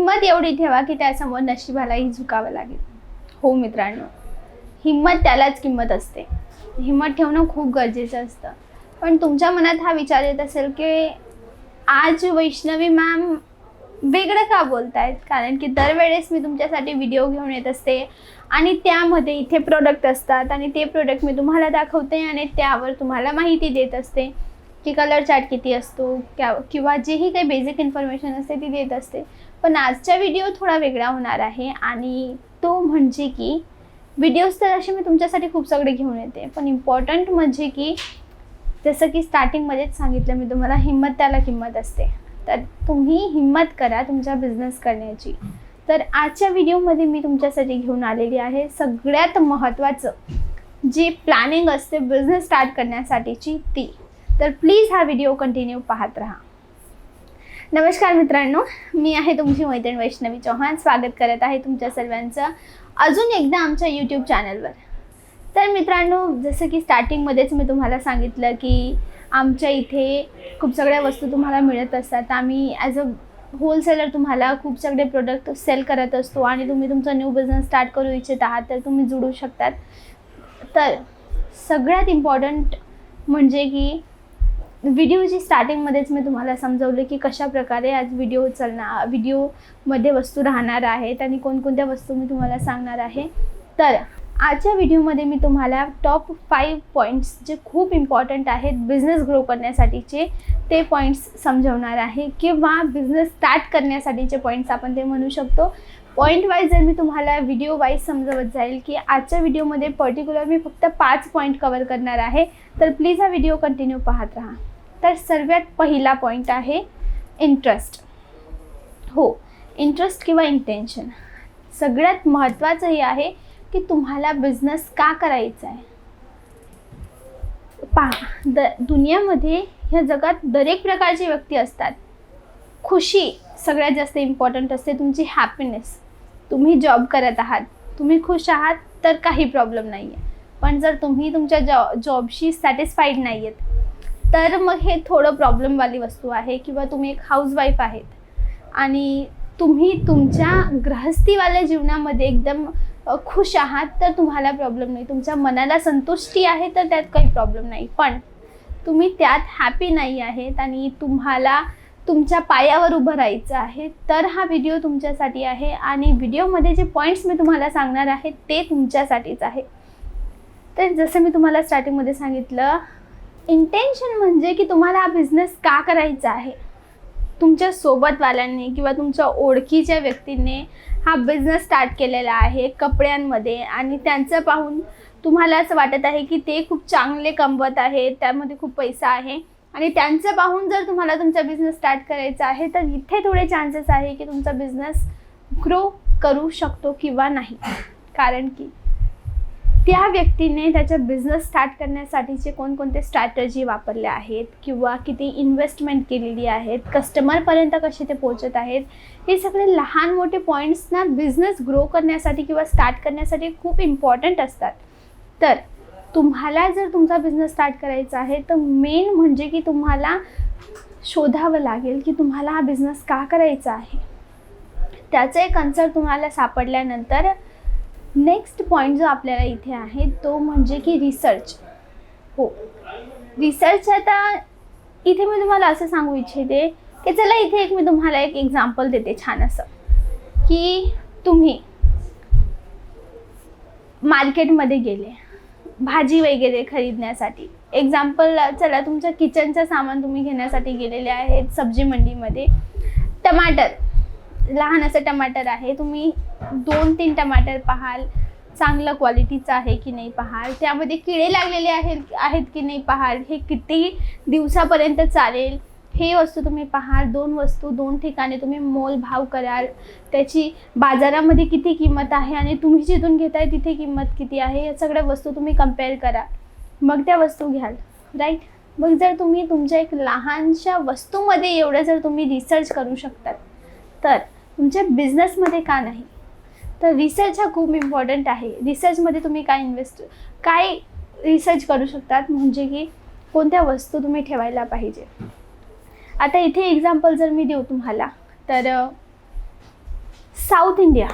हिंमत एवढी ठेवा की त्यासमोर नशिबालाही झुकावं लागेल. हो मित्रांनो हिंमत त्यालाच किंमत असते. हिंमत ठेवणं खूप गरजेचं असतं. पण तुमच्या मनात हा विचार येत असेल की आज वैष्णवी मॅम वेगळं का बोलतायत? कारण की दरवेळेस मी तुमच्यासाठी व्हिडिओ घेऊन येत असते आणि त्यामध्ये इथे प्रोडक्ट असतात आणि ते प्रोडक्ट मी तुम्हाला दाखवते आणि त्यावर तुम्हाला माहिती देत असते की कलर चार्ट किती असतो क्या किंवा जेही काही बेसिक इन्फॉर्मेशन असते ती देत असते. पण आजचा व्हिडिओ थोडा वेगळा होणार आहे आणि तो म्हणजे की व्हिडिओज तर असे मी तुमच्यासाठी खूप सगळे घेऊन येते. पण इम्पॉर्टंट म्हणजे की जसं की स्टार्टिंगमध्येच सांगितलं मी तुम्हाला हिंमत त्याला किंमत असते. तर तुम्ही हिंमत करा तुमचा बिझनेस करण्याची. तर आजच्या व्हिडिओमध्ये मी तुमच्यासाठी घेऊन आलेली आहे सगळ्यात महत्त्वाचं जी प्लॅनिंग असते बिझनेस स्टार्ट करण्यासाठीची ती. तर प्लीज हा व्हिडिओ कंटिन्यू पाहत राहा. नमस्कार मित्रांनो मी आहे तुमची मैत्रीण वैष्णवी चौहान. स्वागत करत आहे तुमच्या सर्वांचं अजून एकदा आमच्या यूट्यूब चॅनलवर तर मित्रांनो जसं की स्टार्टिंगमध्येच मी तुम्हाला सांगितलं की आमच्या इथे खूप सगळ्या वस्तू तुम्हाला मिळत असतात. आम्ही ॲज अ होलसेलर तुम्हाला खूप सगळे प्रोडक्ट सेल करत असतो आणि तुम्ही तुमचा न्यू बिझनेस स्टार्ट करू इच्छित आहात तर तुम्ही जुळू शकतात. तर सगळ्यात इम्पॉर्टंट म्हणजे की व्हिडिओची स्टार्टिंगमध्येच मी तुम्हाला समजवलं की कशा प्रकारे आज व्हिडिओ चालणार व्हिडिओमध्ये वस्तू राहणार आहेत आणि कोणकोणत्या वस्तू मी तुम्हाला सांगणार आहे. तर आजच्या व्हिडिओमध्ये मी तुम्हाला टॉप फाईव्ह पॉईंट्स जे खूप इम्पॉर्टंट आहेत बिझनेस ग्रो करण्यासाठीचे ते पॉईंट्स समजवणार आहे किंवा बिझनेस स्टार्ट करण्यासाठीचे पॉईंट्स आपण ते म्हणू शकतो. पॉईंट वाईज जर मी तुम्हाला व्हिडिओ वाईज समजवत जाईल की आजच्या व्हिडिओमध्ये पर्टिक्युलर मी फक्त पाच पॉईंट कवर करणार आहे तर प्लीज हा व्हिडिओ कंटिन्यू पाहत राहा. तर सर्वात पहिला पॉईंट आहे इंटरेस्ट हो इंटरेस्ट किंवा इंटेन्शन सगळ्यात महत्त्वाचं हे आहे की तुम्हाला बिझनेस का करायचा आहे? पहा द दुनियामध्ये ह्या जगात दरेक प्रकारचे व्यक्ती असतात. खुशी सगळ्यात जास्त इम्पॉर्टंट असते तुमची हॅपीनेस तुम्ही जॉब करत आहात. तुम्ही खुश आहात तर काही प्रॉब्लेम नाही आहे पण जर तुम्ही तुमच्या जॉ जॉबशी सॅटिस्फाईड नाही आहेत तर मग हे थोडं प्रॉब्लेमवाली वस्तू आहे किंवा तुम्ही एक हाऊसवाईफ आहेत. आणि तुम्ही तुमच्या गृहस्थीवाल्या जीवनामध्ये एकदम खुश आहात तर तुम्हाला प्रॉब्लेम नाही. तुमच्या मनाला संतुष्टी आहे तर त्यात काही प्रॉब्लेम नाही. पण तुम्ही त्यात हॅपी नाही आहेत आणि तुम्हाला तुमच्या पायावर उभं राहायचं आहे तर हा व्हिडिओ तुमच्यासाठी आहे. आणि व्हिडिओमध्ये जे पॉईंट्स मी तुम्हाला सांगणार आहे ते तुमच्यासाठीच आहे. तर जसं मी तुम्हाला स्टार्टिंगमध्ये सांगितलं इंटेन्शन म्हणजे की तुम्हाला हा बिझनेस का करायचा आहे? तुमच्या सोबतवाल्यांनी किंवा तुमच्या ओळखीच्या व्यक्तींनी हा बिझनेस स्टार्ट केलेला आहे कपड्यांमध्ये आणि त्यांचं पाहून तुम्हाला असं वाटत आहे की ते खूप चांगले कमवत आहेत त्यामध्ये खूप पैसा आहे आणि त्यांचं पाहून जर तुम्हाला तुमचा बिझनेस स्टार्ट करायचा आहे तर इथे थोडे चान्सेस आहे की तुमचा बिझनेस ग्रो करू शकतो किंवा नाही. कारण की त्या व्यक्तीने त्याचा बिझनेस स्टार्ट करण्यासाठीचे कोणकोणते स्ट्रॅटजी वापरले आहेत किंवा किती इन्व्हेस्टमेंट केलेली आहेत कस्टमरपर्यंत कसे ते पोहोचत आहेत हे सगळे लहान मोठे पॉईंट्सना बिझनेस ग्रो करण्यासाठी किंवा स्टार्ट करण्यासाठी खूप इम्पॉर्टंट असतात. तर तुम्हाला जर तुमचा बिझनेस स्टार्ट करायचा आहे तर मेन म्हणजे की तुम्हाला शोधावं लागेल की तुम्हाला हा बिझनेस का करायचा आहे. त्याचं एक आन्सर तुम्हाला सापडल्यानंतर नेक्स्ट पॉईंट जो आपल्याला इथे आहे तो म्हणजे की रिसर्च हो. रिसर्च आता इथे मी तुम्हाला असं सांगू इच्छिते की चला इथे एक मी तुम्हाला एक एक्झाम्पल देते छान असं की तुम्ही मार्केटमध्ये गेले भाजी वगैरे खरीदण्यासाठी. एक्झाम्पल चला तुमच्या किचनचं सामान तुम्ही घेण्यासाठी गेलेले आहेत सब्जी मंडीमध्ये. टमाटर. लहान असं टमाटर आहे तुम्ही दोन तीन टमाटर पाहाल चांगलं क्वालिटीचं आहे की नाही पाहाल त्यामध्ये किडे लागलेले आहेत आहेत की नाही पाहाल हे किती दिवसापर्यंत चालेल हे वस्तू तुम्ही पाहाल दोन वस्तू दोन ठिकाणी तुम्ही मोल भाव कराल त्याची बाजारामध्ये किती किंमत आहे आणि तुम्ही जिथून घेताय तिथे किंमत किती आहे या सगळ्या वस्तू तुम्ही कंपेअर करा. मग त्या वस्तू घ्याल राईट मग जर तुम्ही तुमच्या एक लहानशा वस्तूमध्ये एवढं जर तुम्ही रिसर्च करू शकतात तर तुमच्या बिझनेसमध्ये का नाही? तर रिसर्च हा खूप इम्पॉर्टंट आहे. रिसर्चमध्ये तुम्ही काय इन्व्हेस्ट काय रिसर्च करू शकतात? म्हणजे की कोणत्या वस्तू तुम्ही ठेवायला पाहिजे? आता इथे एक्झाम्पल जर मी देऊ तुम्हाला तर साऊथ इंडिया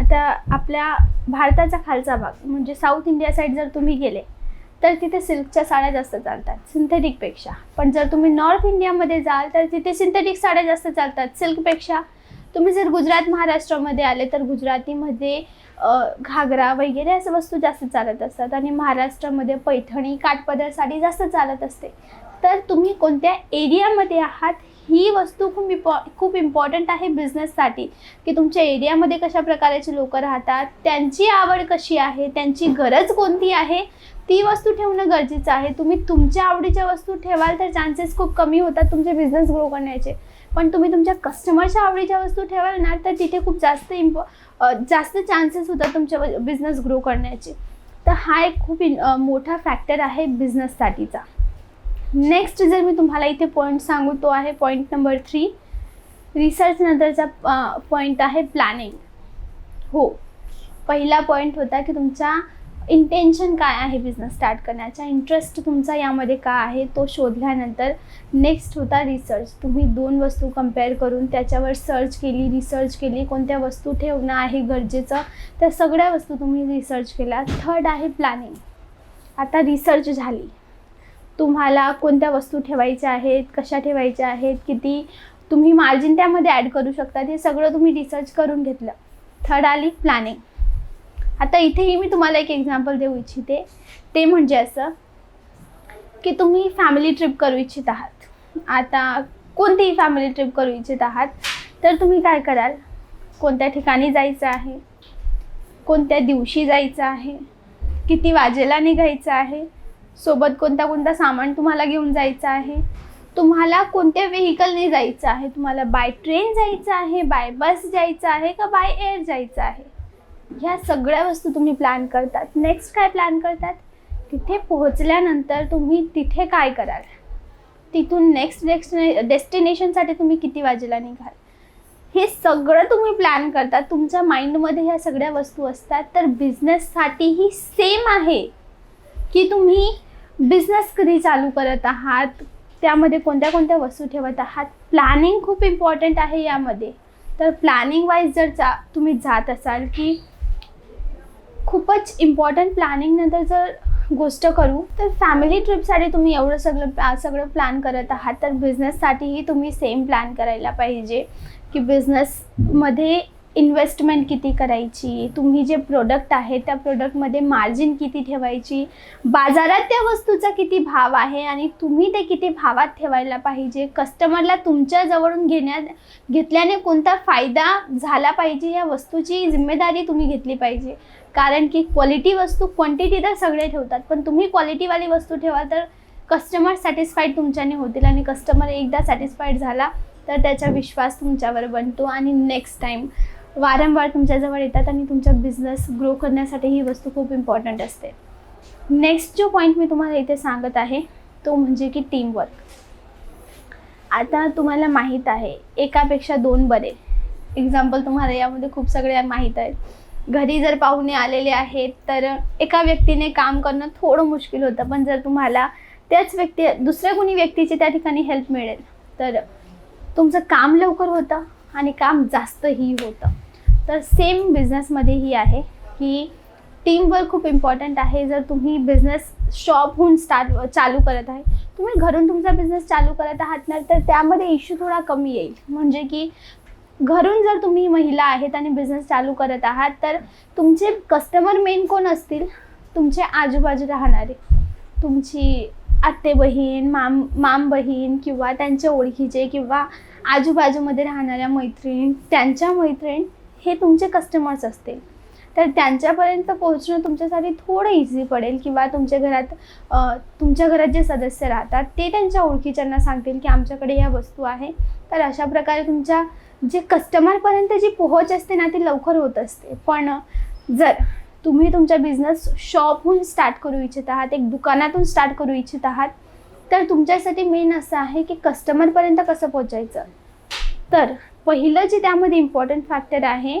आता आपल्या भारताचा खालचा भाग म्हणजे साऊथ इंडिया साईड जर तुम्ही गेले तर तिथे सिल्कच्या साड्या जास्त चालतात सिंथेटिकपेक्षा पण जर तुम्ही नॉर्थ इंडियामध्ये जाल तर तिथे सिंथेटिक साड्या जास्त चालतात सिल्कपेक्षा. तुम्ही जर गुजरात महाराष्ट्रामध्ये आले तर गुजरातीमध्ये घागरा वगैरे असं वस्तू जास्त चालत असतात आणि महाराष्ट्रामध्ये पैठणी काठपदर साडी जास्त चालत असते. तर तुम्ही कोणत्या एरियामध्ये आहात ही वस्तू खूप इम्पॉ खूप इम्पॉर्टंट आहे बिझनेससाठी की तुमच्या एरियामध्ये कशा प्रकारचे लोक राहतात त्यांची आवड कशी आहे त्यांची गरज कोणती आहे ती वस्तू ठेवणं गरजेचं आहे. तुम्ही तुमच्या आवडीच्या वस्तू ठेवाल तर चान्सेस खूप कमी होतात तुमचे बिझनेस ग्रो करण्याचे. पण तुम्ही तुमच्या कस्टमरच्या आवडीच्या वस्तू ठेवाल ना तर तिथे खूप जास्त इम्पॉ जास्त चान्सेस होतात तुमच्या बिझनेस ग्रो करण्याचे. तर हा एक खूप इन- मोठा फॅक्टर आहे बिझनेससाठीचा नेक्स्ट जर मी तुम्हाला इथे पॉईंट सांगू तो आहे पॉईंट नंबर थ्री रिसर्चनंतरचा पॉईंट आहे प्लॅनिंग हो. पहिला पॉईंट होता की तुमचा इंटेन्शन काय आहे बिझनेस स्टार्ट करण्याचा? इंटरेस्ट तुमचा यामध्ये काय आहे? तो शोधल्यानंतर नेक्स्ट होता रिसर्च तुम्ही दोन वस्तू कंपेअर करून त्याच्यावर सर्च केली रिसर्च केली कोणत्या वस्तू ठेवणं आहे गरजेचं? त्या सगळ्या वस्तू तुम्ही रिसर्च केल्या. थर्ड आहे प्लॅनिंग आता रिसर्च झाली. तुम्हाला कोणत्या वस्तू ठेवायच्या आहेत कशा ठेवायच्या आहेत किती तुम्ही मार्जिन त्यामध्ये ॲड करू शकता. हे सगळं तुम्ही रिसर्च करून घेतलं. थर्ड आली प्लॅनिंग आता इथेही मी तुम्हाला एक एक्झाम्पल देऊ इच्छिते. ते म्हणजे असं की तुम्ही फॅमिली ट्रिप करू इच्छित आहात. आता कोणतीही फॅमिली ट्रिप करू इच्छित आहात तर तुम्ही काय कराल? कोणत्या ठिकाणी जायचं आहे? कोणत्या दिवशी जायचं आहे? किती वाजेला निघायचं आहे? सोबत कोणता कोणता सामान तुम्हाला घेऊन जायचं आहे? तुम्हाला कोणत्या व्हेकलने जायचं आहे? तुम्हाला बाय ट्रेन जायचं आहे बाय बस जायचं आहे का बाय एअर जायचं आहे? ह्या सगळ्या वस्तू तुम्ही प्लॅन करतात. नेक्स्ट काय प्लॅन करतात? तिथे पोहोचल्यानंतर तुम्ही तिथे काय कराल? तिथून नेक्स्ट नेक्स्ट डेस्टिनेशनसाठी तुम्ही किती वाजेला निघाल? हे सगळं तुम्ही प्लॅन करता तुमच्या माइंडमध्ये ह्या सगळ्या वस्तू असतात. तर बिझनेससाठीही सेम आहे की तुम्ही बिझनेस कधी चालू करत आहात? त्यामध्ये कोणत्या कोणत्या वस्तू ठेवत आहात? प्लॅनिंग खूप इम्पॉर्टंट आहे यामध्ये. तर प्लॅनिंग वाईज जर जा तुम्ही जात असाल की खूपच इम्पॉर्टंट प्लॅनिंगनंतर जर गोष्ट करू तर फॅमिली ट्रिपसाठी तुम्ही एवढं सगळं प्ला सगळं प्लॅन करत आहात तर बिझनेससाठीही तुम्ही सेम प्लॅन करायला पाहिजे. की बिझनेसमध्ये इन्व्हेस्टमेंट किती करायची तुम्ही जे प्रोडक्ट आहे त्या प्रोडक्टमध्ये मार्जिन किती ठेवायची बाजारात त्या वस्तूचा किती भाव आहे आणि तुम्ही ते किती भावात ठेवायला पाहिजे कस्टमरला तुमच्या जवळून घेण्यात घेतल्याने कोणता फायदा झाला पाहिजे या वस्तूची जिम्मेदारी तुम्ही घेतली पाहिजे. कारण की क्वालिटी वस्तू क्वांटिटी तर सगळे ठेवतात पण तुम्ही क्वालिटीवाली वस्तू ठेवा तर कस्टमर सॅटिस्फाईड तुमच्याने होतील आणि कस्टमर एकदा सॅटिस्फाईड झाला तर त्याचा विश्वास तुमच्यावर बनतो. आणि नेक्स्ट टाईम वारंवार तुमच्याजवळ येतात आणि तुमचा बिझनेस ग्रो करण्यासाठी ही वस्तू खूप इम्पॉर्टंट असते. नेक्स्ट जो पॉईंट मी तुम्हाला इथे सांगत आहे तो म्हणजे की टीमवर्क आता तुम्हाला माहीत आहे एकापेक्षा दोन बरे. एक्झाम्पल तुम्हाला यामध्ये खूप सगळे माहीत आहेत. घरी जर पाहुणे आलेले आहेत तर एका व्यक्तीने काम करणं थोडं मुश्किल होतं पण जर तुम्हाला त्याच व्यक्ती दुसऱ्या कोणी व्यक्तीची त्या ठिकाणी हेल्प मिळेल तर तुमचं काम लवकर होतं आणि काम जास्तही होतं. तर सेम बिझनेसमध्येही आहे की टीमवर्क खूप इम्पॉर्टंट आहे. जर तुम्ही बिझनेस शॉपहून स्टार्ट चालू करत आहे तुम्ही घरून तुमचा बिझनेस चालू करत आहात ना तर त्यामध्ये इश्यू थोडा कमी येईल. म्हणजे की घरून जर तुम्ही महिला आहेत आणि बिझनेस चालू करत आहात तर तुमचे कस्टमर मेन कोण असतील? तुमचे आजूबाजू राहणारे. तुमची आत्ते बहीण माम माम बहीण किंवा त्यांच्या ओळखीचे किंवा आजूबाजूमध्ये राहणाऱ्या मैत्रीण त्यांच्या मैत्रीण हे तुमचे कस्टमर्स असतील. तर त्यांच्यापर्यंत पोहोचणं तुमच्यासाठी थोडं इझी पडेल किंवा तुमच्या घरात तुमच्या घरात जे सदस्य राहतात ते त्यांच्या ओळखीच्यांना सांगतील की आमच्याकडे ह्या वस्तू आहे. तर अशा प्रकारे तुमच्या जे कस्टमरपर्यंत जी पोहोच असते ना ती लवकर होत असते. पण जर तुम्ही तुमचा बिझनेस शॉपहून स्टार्ट करू इच्छित आहात एक दुकानातून स्टार्ट करू इच्छित आहात तर तुमच्यासाठी मेन असं आहे की कस्टमरपर्यंत कसं पोहोचायचं? तर पहिलं जे त्यामध्ये इम्पॉर्टंट फॅक्टर आहे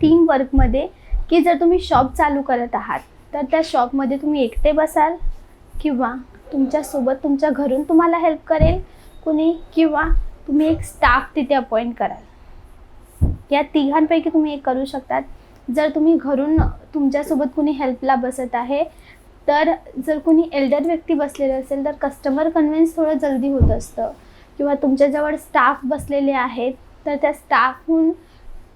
टीम वर्कमध्ये की जर तुम्ही शॉप चालू करत आहात तर त्या शॉपमध्ये तुम्ही एकटे बसाल किंवा तुमच्यासोबत तुमच्या घरून तुम्हाला हेल्प करेल कुणी किंवा तुम्ही एक स्टाफ तिथे अपॉइंट कराल. या तिघांपैकी तुम्ही एक करू शकतात. जर तुम्ही घरून तुमच्यासोबत कुणी हेल्पला बसत आहे तर जर कुणी एल्डर व्यक्ती बसलेलं असेल तर कस्टमर कन्व्हिन्स थोडं जल्दी होत असतं. किंवा तुमच्याजवळ स्टाफ बसलेले आहेत तर त्या स्टाफहून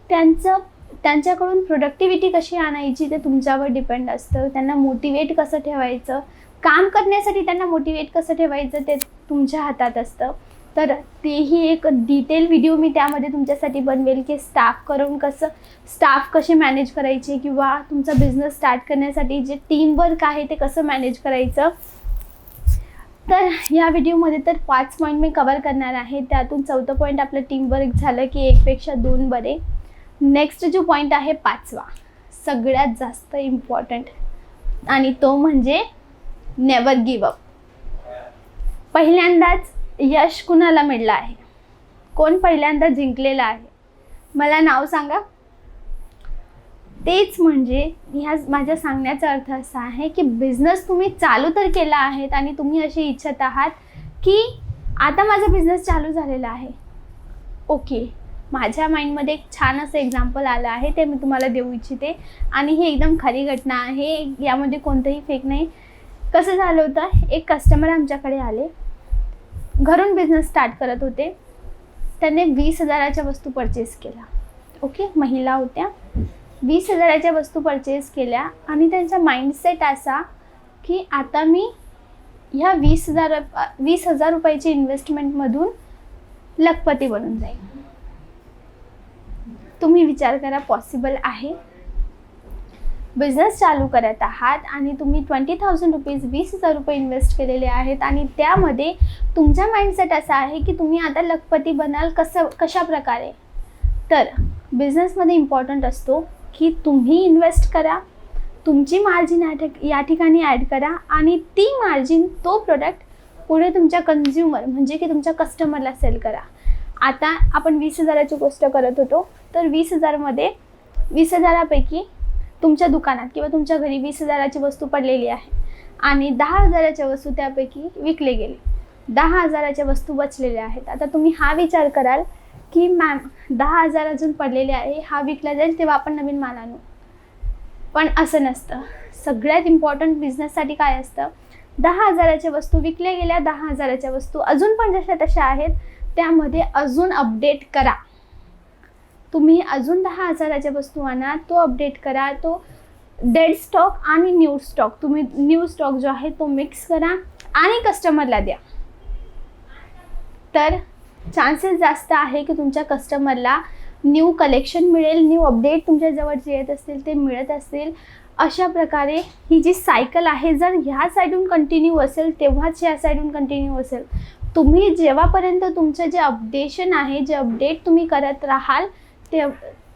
त्यांचं त्यांच्याकडून प्रोडक्टिव्हिटी कशी आणायची ते तुमच्यावर डिपेंड असतं. त्यांना मोटिवेट कसं ठेवायचं? काम करण्यासाठी त्यांना मोटिवेट कसं ठेवायचं ते तुमच्या हातात असतं. तर तेही एक डिटेल व्हिडिओ मी त्यामध्ये तुमच्यासाठी बनवेल की स्टाफ करून कसं स्टाफ कसे मॅनेज करायचे किंवा तुमचा बिझनेस स्टार्ट करण्यासाठी जे टीमवर्क आहे ते कसं मॅनेज करायचं. तर या व्हिडिओमध्ये तर पाच पॉईंट मी कवर करणार आहे. त्यातून चौथं पॉईंट आपलं टीमवर्क झालं की एकपेक्षा दोन बरे. नेक्स्ट जो पॉईंट आहे पाचवा. सगळ्यात जास्त इम्पॉर्टंट आणि तो म्हणजे नेवर गिव अप पहिल्यांदाच यश कुणाला मिळलं आहे? कोण पहिल्यांदा जिंकलेलं आहे? मला नाव सांगा. तेच म्हणजे ह्या माझ्या सांगण्याचा अर्थ असा आहे की बिझनेस तुम्ही चालू तर केला आहेत आणि तुम्ही अशी इच्छित आहात की आता माझा बिझनेस चालू झालेला आहे. ओके माझ्या माइंडमध्ये एक छान असं एक्झाम्पल आलं आहे ते मी तुम्हाला देऊ इच्छिते. आणि ही एकदम खरी घटना आहे. यामध्ये कोणतंही फेक नाही. कसं झालं होतं? एक कस्टमर आमच्याकडे आले. घरून बिझनेस स्टार्ट करत होते. त्याने वीस हजाराच्या वस्तू परचेस केला ओके महिला होत्या. वीस हजाराच्या वस्तू परचेस केल्या आणि त्यांचा माइंडसेट असा की आता मी ह्या वीस हजार वीस हजार रुपयाची इन्व्हेस्टमेंटमधून लखपती बनून जाईल तुम्ही विचार करा पॉसिबल आहे? बिझनेस चालू करत आहात आणि तुम्ही ट्वेंटी थाउजंड रुपीज वीस हजार रुपये इन्व्हेस्ट केलेले आहेत आणि त्यामध्ये तुमचा माइंडसेट असा आहे की तुम्ही आता लखपती बनाल कसं कशा प्रकारे तर बिझनेसमध्ये इम्पॉर्टंट असतो की तुम्ही इन्व्हेस्ट करा तुमची मार्जिन या ठिक या ठिकाणी ॲड करा आणि ती मार्जिन तो प्रोडक्ट पुढे तुमच्या कन्झ्युमर म्हणजे की तुमच्या कस्टमरला सेल करा. आता आपण वीस हजाराची गोष्ट करत होतो तर वीस हजारमध्ये वीस हजारापैकी तुमच्या दुकानात किंवा तुमच्या घरी वीस हजाराची वस्तू पडलेली आहे आणि दहा हजाराच्या वस्तू त्यापैकी विकले गेले. दहा हजाराच्या वस्तू बचलेल्या आहेत. आता तुम्ही हा विचार कराल की मॅम दहा हजार अजून पडलेले आहे हा विकला जाईल तेव्हा आपण नवीन माल आणू. पण असं नसतं. सगळ्यात इम्पॉर्टंट बिझनेससाठी काय असतं? दहा हजाराच्या वस्तू विकल्या गेल्या दहा हजाराच्या वस्तू अजून पण जशा तशा आहेत त्यामध्ये अजून अपडेट करा. तुम्ही अजून दहा हजाराच्या वस्तू आणा तो अपडेट करा तो डेड स्टॉक आणि न्यू स्टॉक तुम्ही न्यू स्टॉक जो आहे तो मिक्स करा आणि कस्टमरला द्या. तर चान्सेस जास्त आहे की तुमच्या कस्टमरला न्यू कलेक्शन मिळेल न्यू अपडेट तुमच्याजवळ जे येत असतील ते मिळत असतील. अशा प्रकारे ही जी सायकल आहे जर ह्या साईडून कंटिन्यू असेल तेव्हाच ह्या साईडून कंटिन्यू असेल. तुम्ही जेव्हापर्यंत तुमचं जे अपडेशन आहे जे अपडेट तुम्ही करत राहाल ते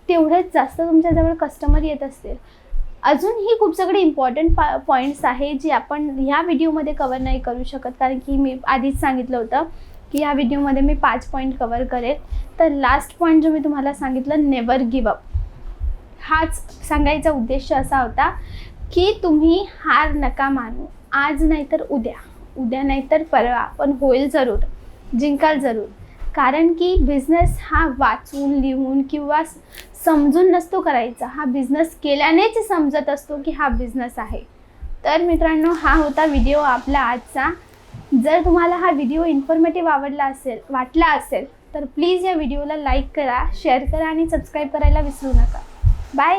तेवढेच जास्त तुमच्याजवळ कस्टमर येत असतील. अजूनही खूप सगळे इम्पॉर्टंट पा पॉईंट्स आहे जे आपण ह्या व्हिडिओमध्ये कवर नाही करू शकत कारण की मी आधीच सांगितलं होतं. की या व्हिडिओमध्ये मी पाच पॉईंट कवर करेल. तर लास्ट पॉईंट जो मी तुम्हाला सांगितलं नेवर गिव अप हाच सांगायचा उद्देश असा होता की तुम्ही हार नका मानू. आज नाही तर उद्या. उद्या नाही तर परवा. पण होईल जरूर. जिंकाल जरूर. कारण की बिझनेस हा वाचून लिहून किंवा समजून नसतो करायचा. हा बिझनेस केल्यानेच समजत असतो की हा बिझनेस आहे. तर मित्रांनो हा होता व्हिडिओ आपला आजचा. जर तुम्हाला हा व्हिडिओ इन्फॉर्मेटिव्ह आवडला असेल वाटला असेल तर प्लीज या व्हिडिओला लाईक करा शेअर करा आणि सबस्क्राईब करायला विसरू नका. बाय